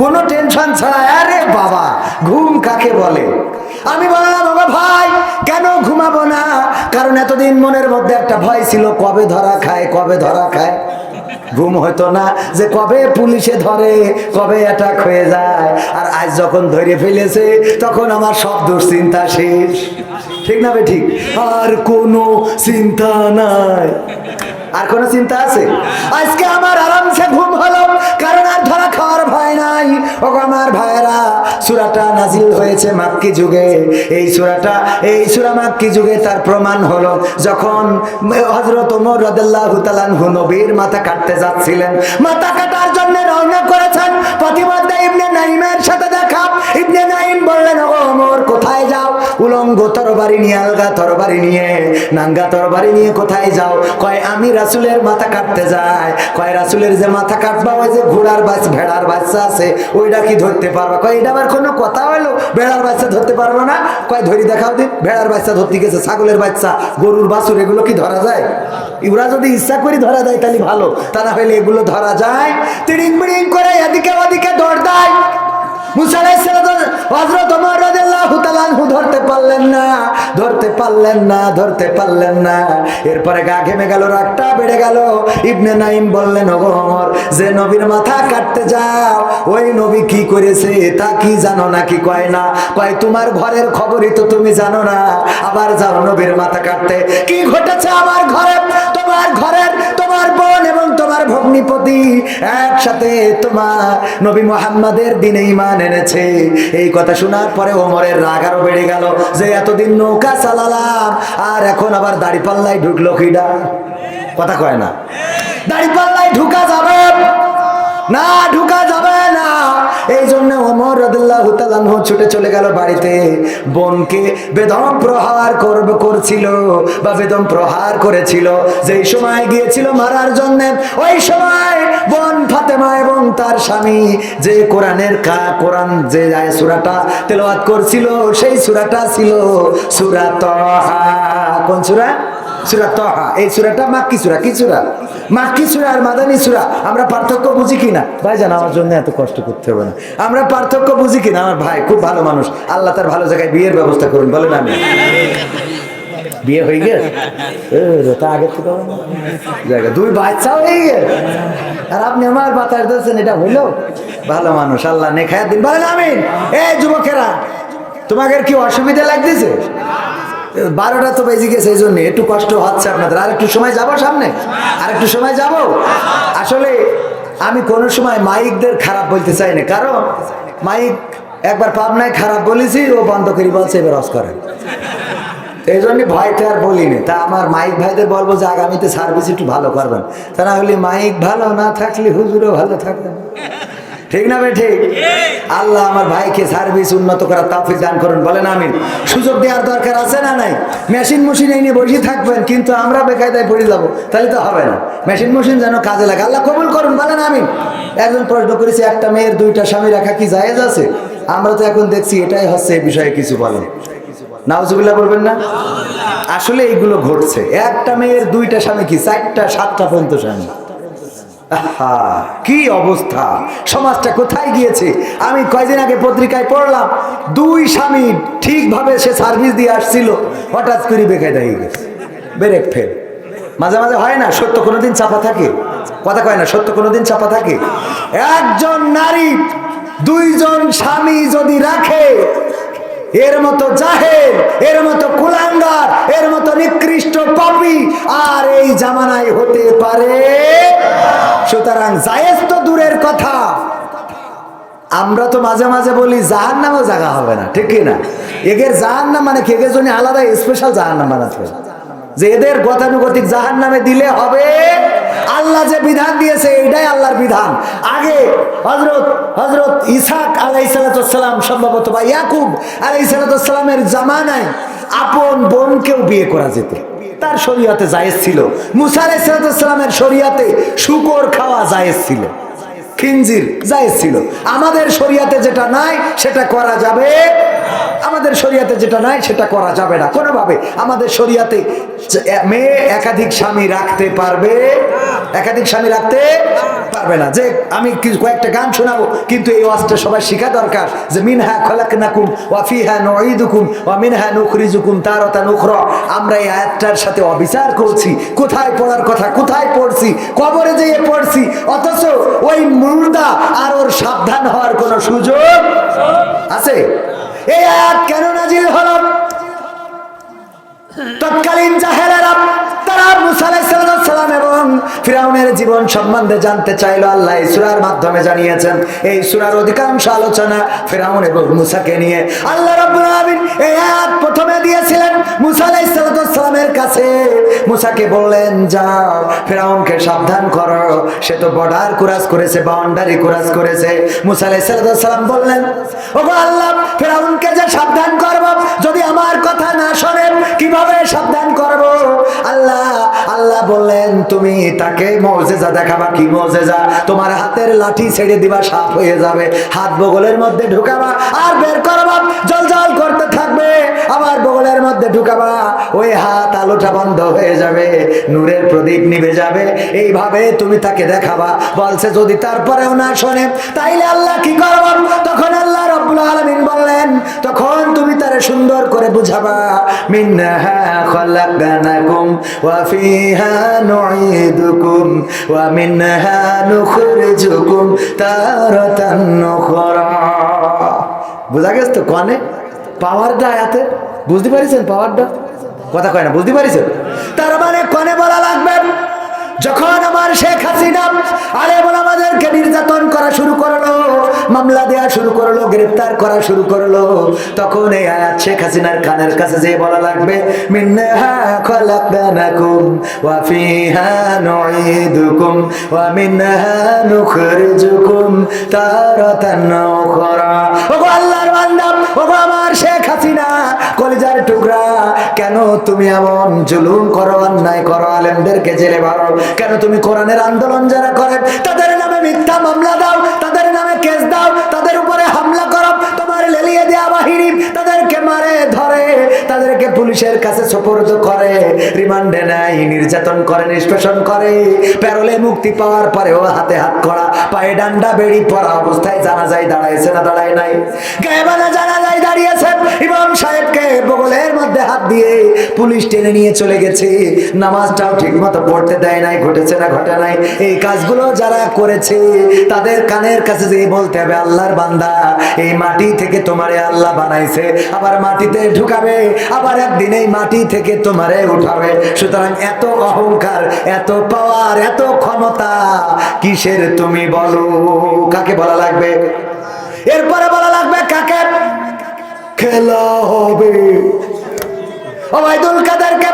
কোনো টেনশন ছাড়া, আরে বাবা, ঘুম কাকে বলে? আমি বললাম বাবা ভাই, কেন ঘুমাবো না? কারণ এতদিন মনের মধ্যে একটা ভয় ছিল, কবে ধরা খায়, কবে ধরা খায়? ঘুম হতো না যে কবে পুলিশে ধরে, কবে অ্যাটাক হয়ে যায়। আর আজ যখন ধরে ফেলেছে, তখন আমার সব দুশ্চিন্তা শেষ। ঠিক না বে ঠিক? আর কোনো চিন্তা নাই। আর কোনো চিন্তা আছে? আজকে আমার আরামসে ঘুম হলো, কারণ আর ধরা খাওয়ার ভয় নাই। ও আমার ভাইয়েরা, সুরাটা নাজিল হয়েছে মাক্কি যুগে। এই সুরাটা, এই সুরা মাক্কি যুগে তার প্রমাণ হলো, যখন হজরত ওমর রাদিয়াল্লাহু তাআলা নবীর মাথা কাটতে যাচ্ছিলেন। মাথা কাটার জন্য রওনা করেছেন প্রতিমধ্যে ইবনে নাইমের সাথে দেখা। ইবনে নাইম বললেন ও ওমর, কোথায় যাও? উলঙ্গ তরবারি নিয়ে, আলগা তরবারি নিয়ে, নাঙ্গা তরবারি নিয়ে কোথায় যাও? কয়, আমি রাসুলের মাথা কাটতে যাই। কয়, রাসুলের যে মাথা কাটবা, ওই যে ঘোড়ার বাচ্চা ভেড়ার বাচ্চা আছে ওইটা কি ধরতে পারবা? কয় এটা আবার কোনো কথা হলো ভেড়ার বাচ্চা ধরতে পারব না? কয়, ধরি দেখাও দিন ভেড়ার বাচ্চা ধরতে গেছে, ছাগলের বাচ্চা, গরুর বাছুর, এগুলো কি ধরা যায়? ওরা যদি ইচ্ছা করে ধরা যায় তাহলে ভালো। তা না হলে এগুলো ধরা যায়। তিড়িং বিড়িং করে এদিকে ওদিকে দৌড় দেয়। নবীর মাথা কাটতে যাও, ওই নবী কি করেছে কি জানো না কি কয় না? কয়, তোমার ঘরের খবরই তো তুমি জানো না। আবার যাও নবীর মাথা কাটতে। কি ঘটেছে আমার ঘরে? তোমার ঘরের, তোমার বোন এবং তোমার ভগ্নিপতি একসাথে তোমার নবী মোহাম্মদের দিনে ইমান এনেছে। এই কথা শোনার পরে ওমরের রাগ আরও বেড়ে গেল যে এতদিন নৌকা চালালাম, আর এখন আবার দাড়ি পাল্লাই ঢুকলো কিডা কথা কয় না। দাড়ি পাল্লাই ঢুকা যাবে? না, ঢুকা যাবে? তালানহ ছুটে চলে গেল বাড়িতে। বোনকে বেদম প্রহার করবে, করছিল বা বেদম প্রহার করেছিল। যেই সময় গিয়েছিল মারার জন্য, ওই সময় বোন ফাতেমা এবং তার স্বামী যে কোরআনের কা, কোরআন যে সুরাটা তেলাওয়াত করছিল, সেই সুরাটা ছিল সুরা তহা কোন সুরা? সুরা তহা। এই সুরাটা মাক্কি সুরা, কি সুরা? মাক্কি সুরা আর মাদানি সুরা, আমরা পার্থক্য বুঝি কিনা ভাই জান আমার জন্য এত কষ্ট করতে হবে না। আমরা পার্থক্য বুঝি কিনা আমার ভাই খুব ভালো মানুষ। আল্লাহ তার ভালো জায়গায় বিয়ের ব্যবস্থা করুন, বলেন আমি। বিয়ে হয়ে গেছে? তা আগে থেকে জায়গা, দুই বাচ্চা হয়ে গেছে। আর আপনি আমার বাতাস দিচ্ছেন এটা হইল ভালো মানুষ, আল্লাহ নেখায় দিন। বলেন আমিন। এই যুবকেরা, তোমাদের কি অসুবিধা লাগতেছে? বারোটা তো বেজে গেছে, এই জন্য একটু কষ্ট হচ্ছে আপনাদের। আর একটু সময় যাব সামনে? আর একটু সময় যাব? আসলে আমি কোনো সময় মাইকদের খারাপ বলতে চাই না। কারণ মাইক একবার পাবনায় খারাপ বলেছি, ও বন্ধ করি বলছে, এবার অস করে এই জন্য ভয়তে আর বলিনি তা আমার মাইক ভাইদের বলব যে আগামীতে সার্ভিস একটু ভালো করবেন। তা না হলে মাইক ভালো না থাকলে হুজুরও ভালো থাকবেন ঠিক না ভাই ঠিক? আল্লাহ আমার ভাইকে সার্ভিস উন্নত করার তাফিক দান করুন বলেন আমিন। সুযোগ দেওয়ার দরকার আছে না নাই? মেশিন মেশিন এই নিয়ে বসে থাকবেন কিন্তু আমরা বেকায়দায় পড়ে যাব তাহলে তো হবে না। মেশিন মেশিন যেন কাজে লাগে। আল্লাহ কবুল করুন বলেন আমিন। একজন প্রশ্ন করেছে একটা মেয়ের দুইটা স্বামী রাখা কি জায়েজ আছে? আমরা তো এখন দেখছি এটাই হচ্ছে এই বিষয়ে কিছু বলেন নাউজুবিল্লাহ বলবেন না? আসলে এইগুলো ঘটছে। একটা মেয়ের দুইটা স্বামী কি? চারটা সাতটা পর্যন্ত স্বামী। কি অবস্থা? সমাজটা কোথায় গিয়েছে? আমি কয়দিন আগে পত্রিকায় পড়লাম, দুই স্বামী ঠিকভাবে সে সার্ভিস দিয়ে আসছিল, হঠাৎ করে বেকায় হয়ে গেছে। ব্রেক ফেল মাঝে মাঝে হয় না, সত্য কোনোদিন চাপা থাকে? কথা কয় না, সত্য কোনোদিন চাপা থাকে? একজন নারী, দুইজন স্বামী যদি রাখে, এর মতো জাহেল, এর মতো কুলাঙ্গার, এর মতো নিকৃষ্ট পাপি, আর এই জামানায় হতে পারে সুতরাং জায়েজ তো দূরের কথা। আমরা তো মাঝে মাঝে বলি জাহান নামও জায়গা হবে না, ঠিক না? এগের জাহান নাম মানে এগের জন্য আলাদা স্পেশাল জাহান নাম বানাতে যে এদের গতানুগতিক জাহান নামে দিলে হবে, আল্লাহ যে বিধান দিয়েছে এটাই আল্লাহর বিধান। আগে হজরত হজরত ইসাক আলাইসালাম সম্ভবত বা ইয়াকুব আলাইসালামের জামানায় আপন বোনকেও বিয়ে করা যেত। তার শরিয়াতে জায়েজ ছিল। মুসার আলাইসালামের শরিয়াতে শুকর খাওয়া জায়েজ ছিল। খিঞ্জির জায়েজ ছিল। আমাদের শরিয়াতে যেটা নাই, সেটা করা যাবে আমাদের শরিয়াতে যেটা নাই, সেটা করা যাবে না। কোনোভাবে আমাদের শরিয়াতে মেয়ে একাধিক স্বামী রাখতে পারবে একাধিক স্বামী রাখতে পারবে না। যে আমি কয়েকটা গান শোনাবো, কিন্তু এই ওয়াজটা সবাই শেখা দরকার। যে মিনহা খলাকনাকুম ওয়া ফিহা নুঈদুকুম ওয়া মিনহা নুখরিজুকুম তারাতান উখরা। আমরা এই আয়াতটার সাথে অবিচার করছি। কোথায় পড়ার কথা? কোথায় পড়ছি? কবরে যেয়ে পড়ছি। অথচ ওই মুর্দা আর ওর সাবধান হওয়ার কোনো সুযোগ আছে? এই আয়াত কেন নাজিল হলো? তৎকালীন জাহেলেরা তারা মুসা আলাইহিস এবং ফিরাউনের জীবন সম্বন্ধে জানতে চাইলো। আল্লাহ এই সূরার মাধ্যমে জানিয়েছেন, এই সূরার অধিকাংশ আলোচনা ফিরাউন এবং মুসাকে নিয়ে। আল্লাহ রাব্বুল আলামিন এই আয়াত প্রথমে দিয়েছিলেন মুসা আলাইহিস সালামের কাছে। মুসাকে বললেন, যাও, ফিরাউনকে সাবধান করো। সে তো বর্ডার কুরাস করেছে, বাউন্ডারি কুরাস করেছে। মুসা আলাইহিস সালাম বললেন, ওগো আল্লাহ, ফিরাউনকে যে সাবধান করব, যদি আমার কথা না শোনেন কীভাবে সাবধান করব? আল্লাহ আল্লাহ বললেন, তুমি তাকে মৌজেজা দেখাবা, কি মৌজেজা? তোমার হাতের লাঠি ছেড়ে দিবা সাপ হয়ে যাবে। হাত বগলের মধ্যে ঢুকাবা আর বের করবা। জল জল করতে থাকবে, আবার বগলের মধ্যে ঢুকাবা। ওই হাত আলোটা বন্ধ হয়ে যাবে, নূরের প্রদীপ নিভে যাবে। এইভাবে তুমি তাকে দেখাবা। বলছে, যদি তারপরেও না শোনে, তাইলে আল্লাহ কি করব বুঝাবা মিনহা খলাকনাকুম, ওয়া ফিহা নুঈদুকুম, ওয়া মিনহা নুখরিজুকুম তারাতান নুখরা বুঝা গেছে তো কনে পাওয়ারটা আয়াতে, বুঝতে পারিছেন পাওয়ারটা? কথা কয় না, বুঝতে পারিছেন? তার মানে কনে বলা লাগবে? যখন আমার শেখ হাসিনা আরে আমাদেরকে নির্যাতন করা শুরু করল, মামলা দেয়া শুরু করল গ্রেফতার করা শুরু করল, তখন এই আয়াত শেখ হাসিনার কানের কাছে যে বলা লাগবে মিন্নাহা ওয়া ফিহা ওয়া মিনহা নুখরিজুকুম তারাতান ওগো আল্লাহর বান্দা, ওগো আমার শেখ হাসিনা, কলিজার টুকরা কেন তুমি এমন জুলুম করো, অন্যায় করো, আলেমদেরকে জেলে ভরো কেন তুমি কোরআনের আন্দোলন যারা করে, তাদের নামে মিথ্যা মামলা দাও, তাদের নামে কেস দাও, তাদের উপরে হামলা করো, তোমার লেলিয়ে দেয়া বাহিনী তাদেরকে মারে, ধরে, তাদেরকে পুলিশের কাছে করে, রিমান্ডে নেয়, নির্যাতন করে, নিষ্পেষণ করে, প্যারোলে মুক্তি পাওয়ার পরেও হাতে হাত করা পায়ে ডান্ডা বেড়ি পড়া অবস্থায় জানা যায় দাঁড়াইছে না দাঁড়ায় নাই। গায়েবানা জানা যায় দাঁড়িয়েছে ইমাম সাহেবকে বগলের দিয়ে পুলিশ টেনে নিয়ে চলে গেছে। নামাজটাও ঠিক মতো পড়তে দেয় নাই, ঘটেছে না, ঘটে নাই। এই কাজগুলো যারা করেছে, তাদের কানের কাছে যে বলতে হবে, আল্লাহর বান্দা, এই মাটি থেকে তোমারে আল্লাহ বানাইছে। আবার মাটিতে ঢুকাবে, আবার একদিন এই মাটি থেকে তোমারে উঠাবে। সুতরাং এত অহংকার, এত পাওয়ার, এত ক্ষমতা কিসের তুমি বলো? কাকে বলা লাগবে? এরপরে বলা লাগবে, কাকে? খেলা হবে। ওবায়দুল কাদেরকে